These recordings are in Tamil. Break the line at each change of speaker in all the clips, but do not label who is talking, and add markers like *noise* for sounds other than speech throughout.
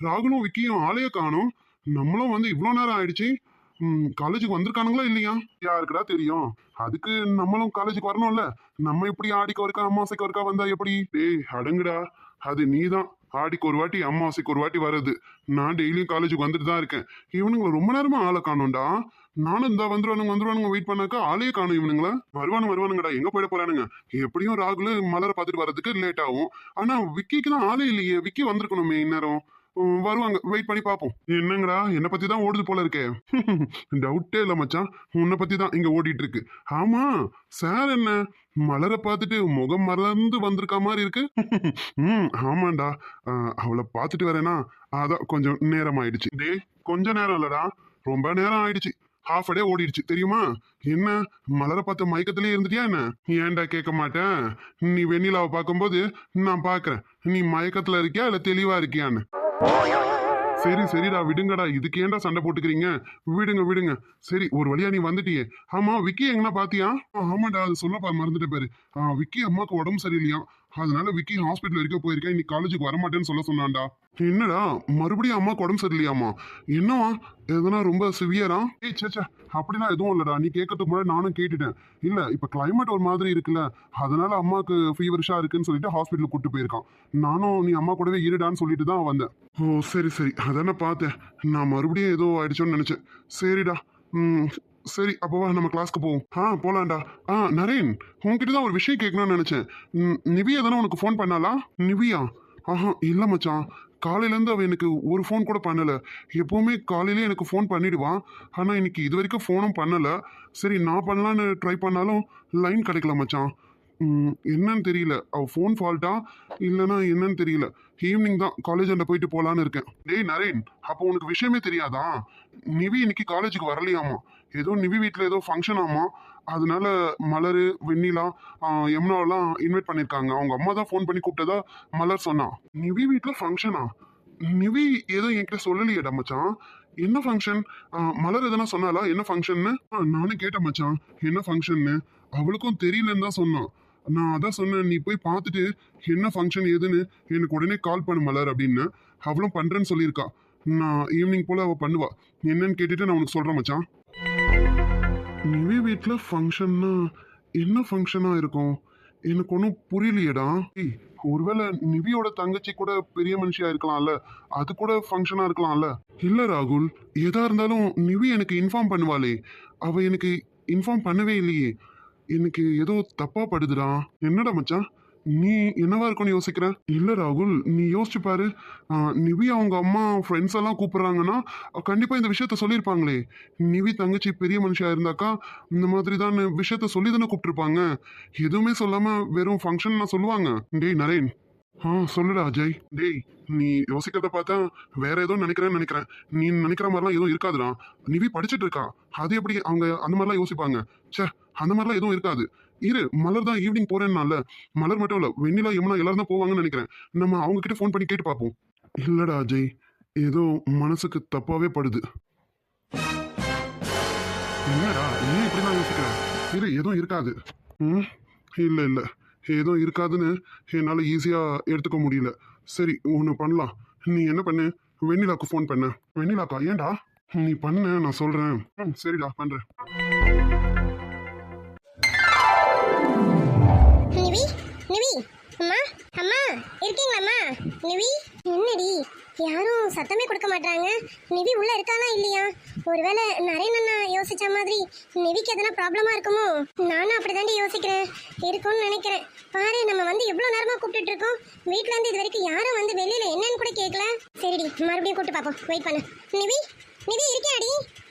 ராகுலும் விக்கியும் ஆளைய காணும். நம்மளும் வந்து இவ்வளோ நேரம் ஆயிடுச்சு. காலேஜுக்கு வந்திருக்கானுங்களா இல்லையா? யாருக்குடா தெரியும். அதுக்கு நம்மளும் காலேஜுக்கு வரணும்ல. நம்ம எப்படி ஆடிக்கு ஒருக்கா அம்மாசைக்கு ஒருக்கா வந்தா எப்படி? டேய் அடங்குடா. அது நீதான். ஆடிக்கு ஒரு வாட்டி அம்மாசைக்கு ஒரு வாட்டி வர்றது. நான் டெய்லியும் காலேஜுக்கு வந்துட்டு தான் இருக்கேன். இவனுங்களை ரொம்ப நேரமா ஆளை காணும்டா. நானும் இந்த வந்துருவானுங்க வந்துருவானுங்க வெயிட் பண்ணாக்கா ஆளையே காணும் இவனுங்களா. வருவானு வருவானுங்கடா. எங்க போயிட போறானுங்க? எப்படியும் ராகுல மலரை பார்த்துட்டு வர்றதுக்கு லேட் ஆகும். ஆனா விக்கிக்கு தான் ஆளே இல்லையே. விக்கி வந்திருக்கணுமே இந்நேரம். வருவாங்க. வெயிட் பண்ணி பார்ப்போம் என்னங்கடா? என்னை பத்தி தான் ஓடுது போல இருக்கே. *laughs* டவுட்டே இல்லை மச்சான். உன்னை பத்தி தான் இங்க ஓடிட்டு இருக்கு. ஆமா சார் என்ன? மலரை பார்த்துட்டு முகம் மலர்ந்து வந்திருக்க மாதிரி இருக்கு. *laughs* ம் ஆமாண்டா. அவளை பார்த்துட்டு வரேனா அதான் கொஞ்சம் நேரம் ஆயிடுச்சு. டே கொஞ்ச நேரம் இல்லடா. ரொம்ப நேரம் ஆயிடுச்சு. ஹாஃப் டே ஓடிடுச்சு. தெரியுமா? என்ன? மலரை பார்த்த மயக்கத்திலே இருந்துட்டியா என்ன? ஏன்டா கேட்க மாட்டேன்? நீ வெண்ணிலாவை பார்க்கும்போது நான் பார்க்குறேன். நீ மயக்கத்தில் இருக்கியா இல்லை தெளிவாக இருக்கியான்னு? சரி சரிடா விடுங்கடா. இதுக்கு ஏன்டா சண்டை போட்டுக்கிறீங்க? விடுங்க விடுங்க. சரி ஒரு வழியா நீ வந்துட்டியே. ஆமா விக்கி எங்கன்னா பாத்தியா? ஆமாடா அது சொல்லப்பா மறந்துட்டு பாரு. ஆ, விக்கி அம்மாக்கு உடம்பு சரியில்லையா? அதனால விக்கி ஹாஸ்பிட்டல் வரைக்கும் போயிருக்கேன். இன்னைக்கு காலேஜுக்கு வரமாட்டேன்னு சொல்ல சொன்னான்டா. என்னடா மறுபடியும் அம்மா உடம்பு சரியில்லையாமா என்னவா? எதனா ரொம்ப சிவியரா ஏய் சேச்சா அப்படிலாம் எதுவும் இல்லடா. நீ கேட்கறதுக்கு முன்னாடி நானும் கேட்டுட்டேன். இல்லை இப்போ கிளைமேட் ஒரு மாதிரி இருக்குல்ல. அதனால அம்மாவுக்கு ஃபீவர்ஷாக இருக்குன்னு சொல்லிட்டு ஹாஸ்பிட்டலுக்கு கூட்டு போயிருக்கான். நானும் நீ அம்மா கூடவே இருடான்னு சொல்லிட்டு தான் வந்தேன். ஓ சரி சரி. அதானே பார்த்தேன். நான் மறுபடியும் ஏதோ ஆயிடுச்சோன்னு நினச்சேன். சரிடா. ம் சரி அப்போவா நம்ம கிளாஸ்க்கு போவோம். ஆ போலாம்டா. ஆ நரேன் உன்கிட்ட தான் ஒரு விஷயம் கேட்கணும்னு நினச்சேன். நிவியா தானே உனக்கு ஃபோன் பண்ணாலா நிவியா? ஆஹா இல்லை மச்சான். காலையிலேருந்து அவள் எனக்கு ஒரு ஃபோன் கூட பண்ணலை. எப்போவுமே காலையிலே எனக்கு ஃபோன் பண்ணிடுவான் ஆனால் இன்னைக்கு இது வரைக்கும் ஃபோனும் பண்ணலை. சரி நான் பண்ணலான்னு ட்ரை பண்ணாலும் லைன் கிடைக்கல மச்சான். என்னன்னு தெரியல. அவ ஃபோன் ஃபால்ட்டா இல்லைன்னா என்னன்னு தெரியல. ஈவினிங் தான். காலேஜ் அண்ட போயிட்டு போகலான்னு இருக்கேன். டேய் நரேன் அப்போ உனக்கு விஷயமே தெரியாதா? நிவி இன்னைக்கு காலேஜுக்கு வரலையாமா? ஏதோ நிவி வீட்டில் ஏதோ ஃபங்க்ஷன் ஆமா? அதனால மலர் வெண்ணிலா ஆஹ், யமுனாவெல்லாம் இன்வைட் பண்ணியிருக்காங்க அவங்க அம்மா தான் ஃபோன் பண்ணி கூப்பிட்டதா மலர் சொன்னா. நிவி வீட்டில் ஃபங்க்ஷனா நிவி ஏதோ என்கிட்ட சொல்லலையேடா மச்சான். என்ன ஃபங்க்ஷன் மலர் எதனா சொன்னாலா என்ன ஃபங்க்ஷன்னு நானும் கேட்டேன் மச்சான். என்ன ஃபங்க்ஷன்னு அவளுக்கும் தெரியலன்னு தான் சொன்னான். நான் அதான் சொன்னேன் நீ போய் பார்த்துட்டு என்ன ஃபங்க்ஷன் ஏதுன்னு எனக்கு உடனே கால் பண்ணு மலர் அப்படின்னு. அவளும் பண்ணுறேன்னு சொல்லியிருக்கா. நான் ஈவினிங் போல் அவள் பண்ணுவா. என்னன்னு கேட்டுட்டு நான் உனக்கு சொல்கிறேன் மச்சான். நிவி வீட்டில் ஃபங்க்ஷன்னா என்ன ஃபங்க்ஷனாக இருக்கும்? எனக்கு ஒன்றும் புரியலையேடா. ஏய், ஒருவேளை நிவியோட தங்கச்சி கூட பெரிய மனுஷியா இருக்கலாம்ல? அது கூட ஃபங்க்ஷனா இருக்கலாம்ல? இல்ல ராகுல் எதாக இருந்தாலும் நிவி எனக்கு இன்ஃபார்ம் பண்ணுவாளே. அவ எனக்கு இன்ஃபார்ம் பண்ணவே இல்லையே. எனக்கு ஏதோ தப்பா படுதுடா. என்னடா மச்சான்? நீ என்னவா இருக்கும்னு யோசிக்கிற? இல்ல ராகுல் நீ யோசிச்சு பாரு. நிவி அவங்க அம்மா ஃப்ரெண்ட்ஸ் எல்லாம் கூப்பிடுறாங்கன்னா கண்டிப்பா இந்த விஷயத்த சொல்லியிருப்பாங்களே. நிவி தங்கச்சி பெரிய மனுஷியா இருந்தாக்கா இந்த மாதிரி தான் விஷயத்த சொல்லி தானே கூப்பிட்டுருப்பாங்க. எதுவுமே சொல்லாம வெறும் ஃபங்க்ஷன் நான் சொல்லுவாங்க. டேய் நரேன் ஆ சொல்லுடா அஜய். டேய் நீ யோசிக்கிறத பார்த்தா வேற ஏதோ நினைக்கிறேன்னு நினைக்கிறேன். நீ நினைக்கிற மாதிரிலாம் எதுவும் இருக்காதுடா. நிவி படிச்சுட்டு இருக்கா. அது எப்படி அவங்க அந்த மாதிரிலாம் யோசிப்பாங்க? ச்சே அந்த மாதிரிலாம் எதுவும் இருக்காது. இரு மலர் தான் ஈவினிங் போறேன்னால. மலர் மட்டும் இல்லை வெண்ணிலா யமுனா எல்லாரும் தான் போவாங்கன்னு நினைக்கிறேன். நம்ம அவங்க கிட்ட ஃபோன் பண்ணி கேட்டு பார்ப்போம். இல்லடா அஜய். ஏதோ மனசுக்கு தப்பாவே படுது. என்னடா நீ இப்படிலாம் யோசிக்கிற? இரு எதுவும் இருக்காது. ம் இல்லை இல்லை. எதுவும் இருக்காதுன்னு என்னால் ஈஸியாக எடுத்துக்க முடியல. சரி ஒன்று பண்ணலாம். நீ என்ன பண்ணு? வெண்ணிலாக்கு ஃபோன் பண்ண. வெண்ணிலாக்கா ஏன்டா? நீ பண்ண நான் சொல்கிறேன் ம் சரிடா பண்ணுறேன்
நிவி நிவி. அம்மா அம்மா இருக்கீங்களாம்மா? நிவி என்னடி? யாரும் சத்தமே கொடுக்க மாட்டாங்க நிவி உள்ள இருக்கானா இல்லையா? ஒருவேளை நிறைய அண்ணா யோசிச்ச மாதிரி நிவிக்கு எதனா ப்ராப்ளமா இருக்குமோ? நானும் அப்படிதாண்டி யோசிக்கிறேன். இருக்கும்னு நினைக்கிறேன். பாரு நம்ம வந்து எவ்வளவு நேரமா கூப்பிட்டு இருக்கோம். வீட்ல இருந்து இது வரைக்கும் யாரும் வந்து வெளியில என்னன்னு கூட கேட்கல சரிடி மறுபடியும் கூப்பிட்டு பாப்போம். வெயிட் பண்ணு. நிவி நிவி இருக்கியாடி?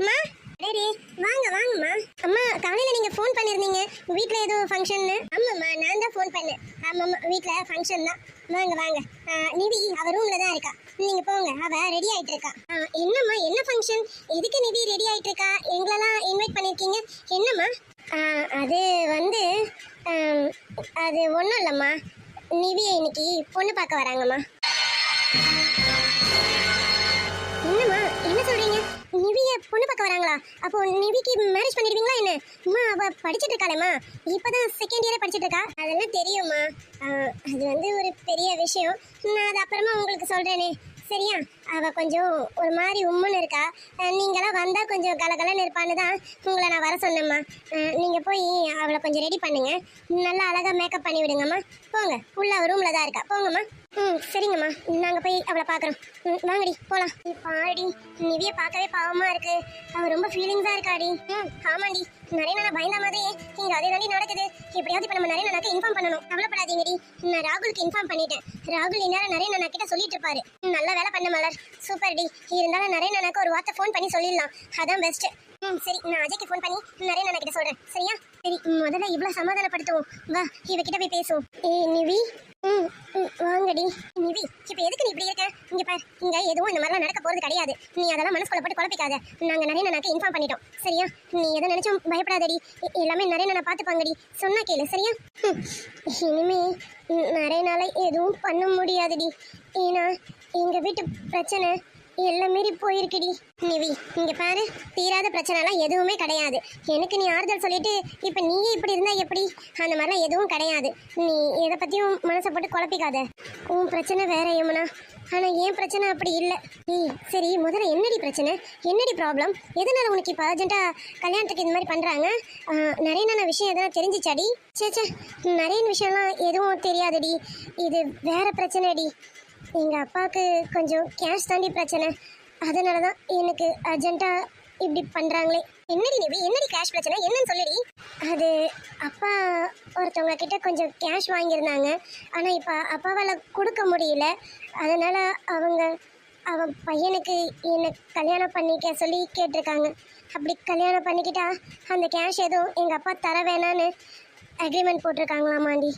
அம்மா டேடி வாங்க வாங்கம்மா. அம்மா காலையில நீங்க ஃபோன் பண்ணிருந்தீங்க. வீட்ல ஏதோ ஃபங்க்ஷன்னு ஆமாம்மா நான் தான் ஃபோன் பண்ணேன். ஆமாம்மா வீட்ல ஃபங்க்ஷன் தான். வாங்க வாங்க. ஆ, நிவி அவ ரூம்ல தான் இருக்கா. நீங்க போங்க அவ ரெடி ஆயிட்டு இருக்கா. என்னம்மா என்ன ஃபங்க்ஷன் எதுக்கு நிதி ரெடி ஆயிட்டு இருக்கா? எங்களெல்லாம் இன்வைட் பண்ணிருக்கீங்க. என்னம்மா? அது வந்து அது ஒன்றும் இல்லைம்மா. நிவியை இன்னைக்கு பொண்ணு பார்க்க வராங்கம்மா. என்னம்மா என்ன சொல்றீங்க? நிவிய பொண்ணு பார்க்க வராங்களா? அப்போ நிவிக்கு மேரேஜ் பண்ணிடுவீங்களா என்ன? அம்மா அவ படிச்சிட்டு இருக்காளேம்மா. இப்போதான் செகண்ட் இயரே படிச்சுட்டு இருக்கா. அதெல்லாம் தெரியும்மா. அது வந்து ஒரு பெரிய விஷயம். நான் அது அப்புறமா உங்களுக்கு சொல்றேனே. சரியா? அவ கொஞ்சம் ஒரு மாதிரி உம்முன்னு இருக்கா. நீங்களாம் வந்தா கொஞ்சம் கலகலன்னு இருப்பான்னு தான் உங்களை நான் வர சொன்னேம்மா. நீங்கள் நீங்க போய் அவளை கொஞ்சம் ரெடி பண்ணுங்க. நல்லா அழகா மேக்கப் பண்ணி விடுங்கம்மா. போங்க. உள்ள ரூமில் ரூம்ல தான் இருக்கா. போங்கம்மா. ம் சரிங்கம்மா. நாங்க போய் அவளை பாக்குறோம் ம் வாங்கடி போலாம். நீ பாடி நிவியை பார்க்கவே பாவமா இருக்கு. அவள் ரொம்ப ஃபீலிங்ஸாக இருக்காடி. ம் ஆமாண்டி. நிறைய நான் பயந்த மாதிரியே இங்கே அதே தாண்டி நடக்குது. எப்படியாவது இப்போ நம்ம நிறைய நாளாக்கு இன்ஃபார்ம் பண்ணணும். கவலைப்படாதீங்கடி. நான் ராகுலுக்கு இன்ஃபார்ம் பண்ணிட்டேன். ராகுல் இந்நேரம் நிறைய நான் கிட்ட சொல்லிட்டு இருப்பாரு. நல்ல வேலை பண்ண மலர். சூப்பர் டி இருந்தாலும் நிறைய நானாக்கு ஒரு வார்த்தை ஃபோன் பண்ணி சொல்லிடலாம். அதான் பெஸ்ட் ம் சரி. நான் அஜய்க்கு ஃபோன் பண்ணி நிறைய நான் கிட்ட சொல்றேன். சரியா? சரி முதல்ல இவ்வளவு சமாதானப்படுத்துவோம். வா இவகிட்ட போய் பேசுவோம். ஏ நிவி. ம் வாங்கடி. நிவி இப்ப எதுக்கு நீ இப்படி இருக்க? இங்க பார் இங்க எதுவும் இந்த மாதிரிலாம் நடக்க போறது கிடையாது. நீ அதெல்லாம் மனசுக்குள்ள போட்டு குழப்பிக்காத. நாங்க நிறைய நாக்கு இன்ஃபார்ம் பண்ணிட்டோம். சரியா? நீ எதை நினைச்சும் பயப்படாதடி. எல்லாமே நிறைய நான் பாத்துப்பாங்கடி சொன்னா கேளு சரியா? ம், இனிமே நிறைய நாளை எதுவும் பண்ண முடியாதுடி. ஏன்னா எங்க வீட்டு பிரச்சனை எல்லாம் மீறி போயிருக்குடி. நிவி இங்க பாரு. தீராத பிரச்சனைலாம் எதுவுமே கிடையாது. எனக்கு நீ ஆறுதல் சொல்லிட்டு இப்ப நீயே இப்படி இருந்தா எப்படி? அந்த மாதிரிலாம் எதுவும் கிடையாது. நீ எதை பத்தியும் மனசை போட்டு குழப்பிக்காத. உன் பிரச்சனை வேற யமுனா. ஆனா ஏன் பிரச்சனை அப்படி இல்லை. நீ சரி முதல்ல என்னடி பிரச்சனை? என்னடி ப்ராப்ளம் எதனால உனக்கு இப்போ அர்ஜென்ட்டா கல்யாணத்துக்கு இந்த மாதிரி பண்றாங்க? நிறைய நான் விஷயம் எதனா தெரிஞ்சிச்சாடி? சே சே நிறைய விஷயம்லாம் எதுவும் தெரியாதடி. இது வேற பிரச்சனைடி. எங்கள் அப்பாவுக்கு கொஞ்சம் கேஷ் தாண்டி பிரச்சனை. அதனால தான் எனக்கு அர்ஜென்ட்டாக இப்படி பண்ணுறாங்களே என்னடி நிவி என்னடி கேஷ் பிரச்சனை? என்னன்னு சொல்லுடி. அது அப்பா ஒருத்தவங்க கிட்ட கொஞ்சம் கேஷ் வாங்கியிருந்தாங்க. ஆனால் இப்போ அப்பாவால் கொடுக்க முடியல. அதனால் அவங்க அவன் பையனுக்கு என்னை கல்யாணம் பண்ணிக்க சொல்லி கேட்டிருக்காங்க. அப்படி கல்யாணம் பண்ணிக்கிட்டா அந்த கேஷ் எதுவும் எங்கள் அப்பா தர வேணான்னு அக்ரிமெண்ட் போட்டிருக்காங்களாமாண்டி.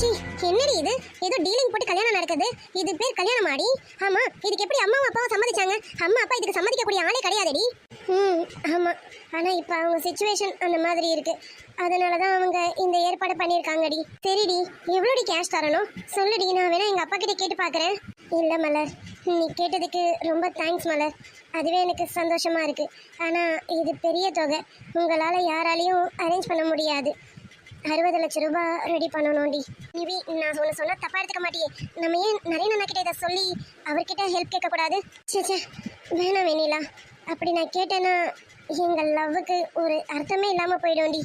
ச்சீ என்னடி இது? ஏதோ டீலிங் போட்டு கல்யாணம் நடக்குது. இது பேர் கல்யாணம் ஆடி ஆமா இதுக்கு எப்படி அம்மாவும் அப்பாவும் சம்மதிச்சாங்க? அம்மா அப்பா இதுக்கு சம்மதிக்கக்கூடிய ஆளே கிடையாதுடி. ம் ஆமா. ஆனா இப்ப அவங்க சுச்சுவேஷன் அந்த மாதிரி இருக்கு. அதனால தான் அவங்க இந்த ஏற்பாடு பண்ணியிருக்காங்கடி. சரிடி எவ்வளோடி கேஷ் தரணும்? சொல்லுடி நான் வேணா எங்க அப்பா கிட்ட கேட்டு பார்க்குறேன் இல்ல மலர். நீ கேட்டதுக்கு ரொம்ப தேங்க்ஸ் மலர். அதுவே எனக்கு சந்தோஷமா இருக்கு. ஆனா இது பெரிய தொகை. உங்களால யாராலையும் அரேஞ்ச் பண்ண முடியாது. அறுபது லட்சம் ரூபாய் ரெடி பண்ணணும்டி. நிவி நான் உன்னை சொன்னால் தப்பாக எடுத்துக்க மாட்டியே. நம்ம ஏன் நிறைய நாள் கிட்ட இதை சொல்லி அவர்கிட்ட ஹெல்ப் கேட்கக்கூடாது சே சே வேணாம் வேணிலா அப்படி நான் கேட்டேன்னா எங்கள் லவ்வுக்கு ஒரு அர்த்தமே இல்லாமல் போயிடும்டி.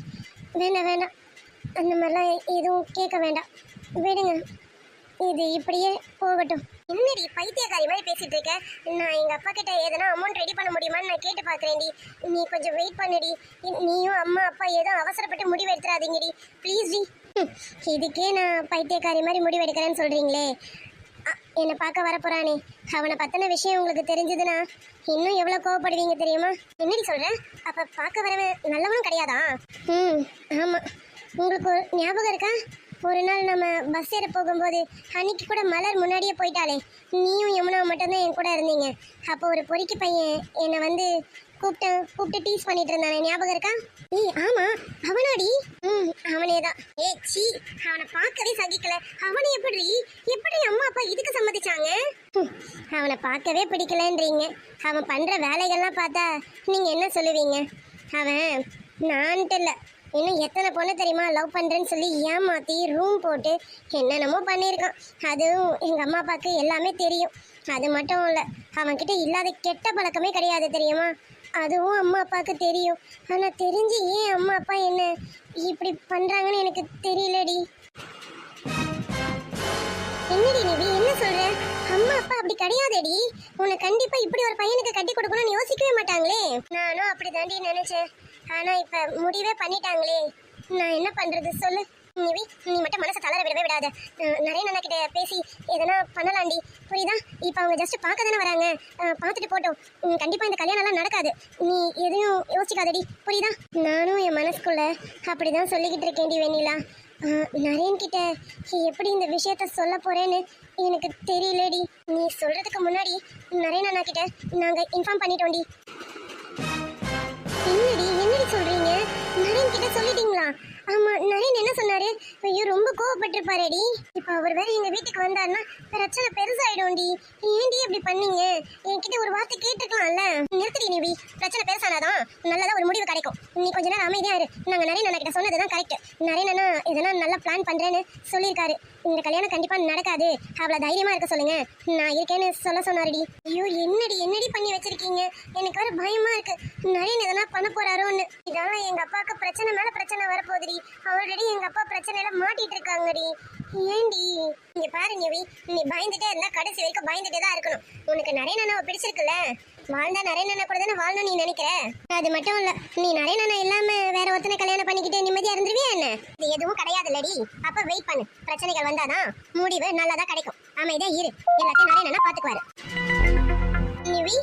வேண்டாம் வேண்டாம் அந்த மாதிரிலாம் எதுவும் கேட்க வேண்டாம். விடுங்க. இது இப்படியே போகட்டும். என்னடி பைத்தியக்காரி மாதிரி பேசிட்டு இருக்க? நான் எங்க அப்பா கிட்ட எதனா அமௌண்ட் ரெடி பண்ண முடியுமான்னு நான் கேட்டு பாக்குறேன்டி. நீ கொஞ்சம் வெயிட் பண்ணுடி. நீயும் அம்மா அப்பா ஏதோ அவசரப்பட்டு முடிவு எடுத்துறாதீங்கடி. Please D. இதுக்கே நான் பைத்தியக்காரி மாதிரி முடிவு எடுக்கிறேன்னு சொல்றீங்களே. என்னை பார்க்க வரப்போறானே. அவனை பத்தின விஷயம் உங்களுக்கு தெரிஞ்சதுன்னா இன்னும் எவ்வளோ கோவப்படுவீங்க தெரியுமா? என்னடி சொல்கிறேன் அப்போ பார்க்க வரவன் நல்லவனும் கிடையாதா? ம் ஆமாம் உங்களுக்கு ஞாபகம் இருக்கா? ஒரு நாள் நம்ம பஸ் ஏற போகும்போது அன்னைக்கு கூட மலர் முன்னாடியே போயிட்டாளே. நீயும் யமுனாவும் மட்டும்தான் என் கூட இருந்தீங்க. அப்போ ஒரு பொறிக்கு பையன் என்னை வந்து கூப்பிட்டு கூப்பிட்டு டீஸ் பண்ணிட்டு இருந்தானே. ஞாபகம் இருக்கா? ஏய் ஆமா. அவனாடி? ம் அவனே தான் ஏ சீ. அவனை பார்க்கவே சகிக்கல. அவனை எப்படி? எப்படி அம்மா அப்பா இதுக்கு சம்மதிச்சாங்க? அவனை பார்க்கவே பிடிக்கலன்றீங்க. அவன் பண்ற வேலைகள்லாம் பார்த்தா நீங்க என்ன சொல்லுவீங்க? அவன் நான்ட்டு இல்லை. இன்னும் எத்தனை பொண்ணு தெரியுமா? லவ் பண்ணுறேன்னு சொல்லி ஏமாற்றி ரூம் போட்டு என்னென்னமோ பண்ணியிருக்கான். அதுவும் எங்கள் அம்மா அப்பாவுக்கு எல்லாமே தெரியும். அது மட்டும் இல்லை அவன்கிட்ட இல்லாத கெட்ட பழக்கமே கிடையாது தெரியுமா? அதுவும் அம்மா அப்பாவுக்கு தெரியும். ஆனால் தெரிஞ்சு ஏன் அம்மா அப்பா என்ன இப்படி பண்ணுறாங்கன்னு எனக்கு தெரியலடி. என்னடி நிவி என்ன சொல்கிற அம்மா அப்பா அப்படி கிடையாதேடி. உன்னை கண்டிப்பாக இப்படி ஒரு பையனுக்கு கட்டி கொடுக்கணும்னு யோசிக்கவே மாட்டாங்களே. நானும் அப்படி தாண்டி நினச்சேன். ஆனா இப்ப முடிவே பண்ணிட்டாங்களே. நான் என்ன பண்றது? சொல்லு. நிவி நீ மட்டும் மனசை தளர விடவே விடாத. நிறைய நல்லா கிட்ட பேசி எதனா பண்ணலாம்டி புரியுதா? இப்போ அவங்க ஜஸ்ட் பார்க்க தானே வராங்க பார்த்துட்டு போட்டோம். கண்டிப்பாக இந்த கல்யாணம்லாம் நடக்காது. நீ எதையும் யோசிக்காதடி. புரியுதா? நானும் என் மனசுக்குள்ள அப்படிதான் சொல்லிக்கிட்டு இருக்கேன்டி வெண்ணிலா. ஆஹ், நரேன் கிட்ட எப்படி இந்த விஷயத்த சொல்ல போறேன்னு எனக்கு தெரியலடி. நீ சொல்றதுக்கு முன்னாடி நரேன் அண்ணா கிட்ட நாங்கள் இன்ஃபார்ம் பண்ணிட்டோம்டி. என்னடி என்னடி சொல்றீங்க? நரேன் கிட்ட சொல்லிட்டீங்களா? ஆமா நரேன் என்ன சொன்னாரு? ஐயோ ரொம்ப கோவப்பட்டிருப்பாரேடி. இப்ப அவர் வேற எங்க வீட்டுக்கு வந்தாருன்னா பிரச்சனை பெருசாயிடும்டி. ஏன்டி இப்படி பண்ணீங்க? என்கிட்ட ஒரு வார்த்தை கேட்டுக்கலாம்ல நிறுத்திடி நிவி பிரச்சனை பெருசானாதான் நல்லதா ஒரு முடிவு கிடைக்கும். நீ கொஞ்ச நேரம் அமைதியா இரு. நாங்க நரேன் அண்ணா கிட்ட சொன்னதுதான் கரெக்ட் நரேன் அண்ணா இதெல்லாம் நல்லா பிளான் பண்றேன்னு சொல்லியிருக்காரு. இந்த கல்யாணம் கண்டிப்பா நடக்காது. அவ்வளவு தைரியமா இருக்க சொல்லுங்க. நான் இருக்கேன்னு சொல்ல சொன்னாருடி. ஐயோ என்னடி என்னடி பண்ணி வச்சிருக்கீங்க எனக்கு வேற பயமா இருக்கு. நரேன் எதனா பண்ண போறாரோன்னு. இதெல்லாம் எங்க அப்பாவுக்கு பிரச்சனை மேல பிரச்சனை வரப்போகுதுடி. ஆல்ரெடி எங்க அப்பா பிரச்சனையில மாட்டிட்டு இருக்காங்கடி. ஏண்டி? இங்க பாரு நிவி நீ பயந்துட்டே இருந்தா கடைசி வரைக்கும் பயந்துட்டே தான் இருக்கணும். உனக்கு நரேன் அண்ணாவை பிடிச்சிருக்குல்ல? வாழ்ந்தா நரேன் அண்ணா கூட தானே வாழணும் நீ நினைக்கிற? அது மட்டும் இல்ல நீ நரேன் அண்ணா இல்லாம வேற ஒருத்தனை கல்யாணம் பண்ணிக்கிட்டு நிம்மதியா இருந்துருவியா என்ன? இது எதுவும் கிடையாது லடி அப்ப வெயிட் பண்ணு. பிரச்சனைகள் வந்தாதான் முடிவு நல்லாதான் கிடைக்கும். அமைதியா இரு. எல்லாத்தையும் நிறைய அண்ணா பாத்துக்குவாரு. நிவி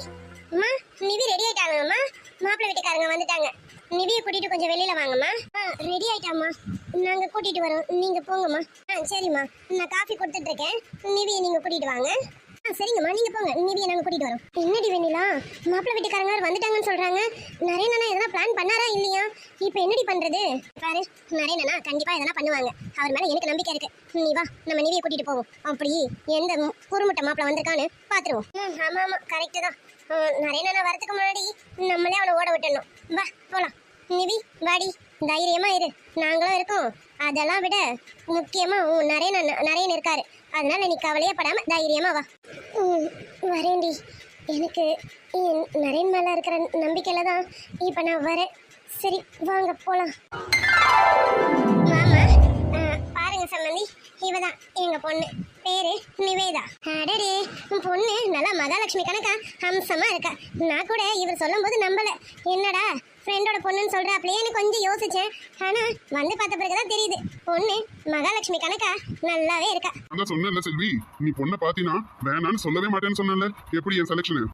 அம்மா நிவி ரெடி ஆயிட்டாங்கம்மா மாப்பிள்ளை வீட்டுக்காரங்க வந்துட்டாங்க. நிவியை கூட்டிட்டு கொஞ்சம் வெளியில வாங்கம்மா. ஆ ரெடி ஆயிட்டாம்மா. நாங்க கூட்டிட்டு வரோம். நீங்க போங்கம்மா. ஆ சரிம்மா. நான் காஃபி கொடுத்துட்டு இருக்கேன் நிவியை நீங்க கூட்டிட்டு வாங்க. ஆ சரிங்கம்மா. நீங்க போங்க. நிவியை நாங்க கூட்டிட்டு வரோம். என்னடி வெண்ணிலா? மாப்பிள்ளை வீட்டுக்காரங்க வந்துட்டாங்கன்னு சொல்றாங்க. நரேனா எதனா பிளான் பண்ணாரா இல்லையா? இப்போ என்னடி பண்றது? பாரு நரேனா கண்டிப்பா எதனா பண்ணுவாங்க. அவர் மேல எனக்கு நம்பிக்கை இருக்கு. நீ வா நம்ம நிவியை கூட்டிட்டு போவோம். அப்படி எந்த மு- குறுமுட்டை மாப்பிள்ளை வந்திருக்கான்னு பாத்துருவோம். ம் ஆமா ஆமா. கரெக்ட் தான். நரேனனா வரதுக்கு முன்னாடி நம்மளே அவனை ஓட விட்டுடணும். வா போலாம். நிவி வாடி தைரியமா இரு. நாங்களும் இருக்கோம். அதெல்லாம் விட முக்கியமா உன் நரேன் நரேன் இருக்காரு. அதனால நீ கவலையே படாம தைரியமா வா. வரேண்டி வரேன்டி. எனக்கு என் நரேன் மேல இருக்கிற நம்பிக்கையில தான் இப்ப நான் வரேன். சரி வாங்க போலாம். மாமா அஹ், பாருங்க சம்மந்தி. இவதான் எங்க பொண்ணு. பேரு நிவேதா. அடடே உன் பொண்ணு நல்லா மகாலட்சுமி கணக்கா? அம்சமா இருக்கா. நான் கூட இவர் சொல்லும்போது நம்பல. என்னடா ஃப்ரெண்டோட பொண்ணுன்னு எனக்கு கொஞ்சம் யோசிச்சேன். ஆனா வந்து பார்த்த பிறகுதான் தெரியுது. பொண்ணு மகாலட்சுமி கணக்கா? நல்லாவே இருக்கா.
அதான் சொன்னேன்ல செல்வி நீ பொண்ணை பாத்தீனா வேணான்னு சொல்லவே மாட்டேன்னு சொன்னேன்ல. எப்படி என் செலெக்ஷனு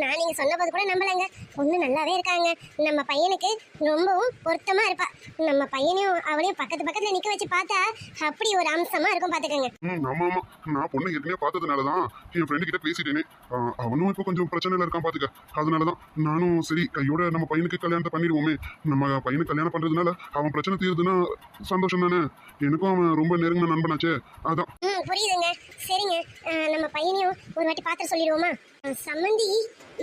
நான் நீங்க சொன்னபோது கூட நம்பலங்க. பொண்ணு நல்லாவே இருக்காங்க. நம்ம பையனுக்கு ரொம்பவும் பொருத்தமா இருப்பா. நம்ம பையனையும் அவளையும் பக்கத்து பக்கத்துல நிக்க வச்சு பார்த்தா அப்படி ஒரு அம்சமா இருக்கும் பாத்துக்கோங்க.
ம் ஆமா ஆமா. நான் பொண்ணை ஏற்கனவே பார்த்ததுனால தான் என் ஃப்ரெண்டு கிட்ட பேசிட்டேனே. ஆ, அவனும் இப்போ கொஞ்சம் பிரச்சனையில இருக்கான் பாத்துக்க. அதனால தான் நானும் சரி கையோட நம்ம பையனுக்கு கல்யாணத்தை பண்ணிடுவோமே. நம்ம பையனுக்கு கல்யாணம் பண்றதுனால அவன் பிரச்சனை தீருதுன்னா சந்தோஷம் தானே? எனக்கும் அவன் ரொம்ப நெருங்கின நண்பனாச்சே. அதான்.
ம் புரியுதுங்க. சரிங்க. அஹ், நம்ம பையனையும் ஒரு வாட்டி பார்த்து சொல்லிடுவோமா? அஹ், சம்மந்தி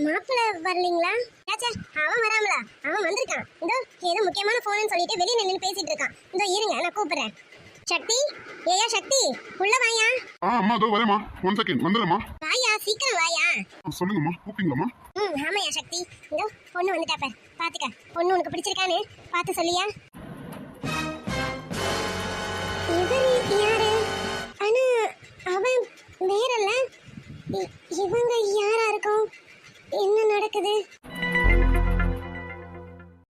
மாப்பிள்ளை வரலீங்களா? ஏச்சே அவன் வராமலா? அவன் வந்திருக்கான். இதோ ஏதோ முக்கியமான ஃபோன்னு சொல்லிட்டு வெளியே நின்று பேசிட்டு இருக்கான். இதோ இருங்க நான் கூப்பிடுறேன். சக்தி? ஏயா சக்தி? உள்ள வாயா.
ஆ அம்மா அதோ வரேம்மா. ஒன் செகண்ட் வந்துடுறேம்மா.
வாயா சீக்கிரம் வாயா.
சொல்லுங்கம்மா கூப்பிட்டீங்களாம்மா?
ம் ஆமாயா சக்தி. இதோ பொண்ணு வந்துட்டா பார். பாத்துக்க. பொண்ணு உனக்கு பிடிச்சிருக்கான்னு பார்த்து சொல்லியா? இவர் யாரு? ஆனா அவன் வேறல்ல. இவங்க யாரா இருக்கும்? என்ன நடக்குது?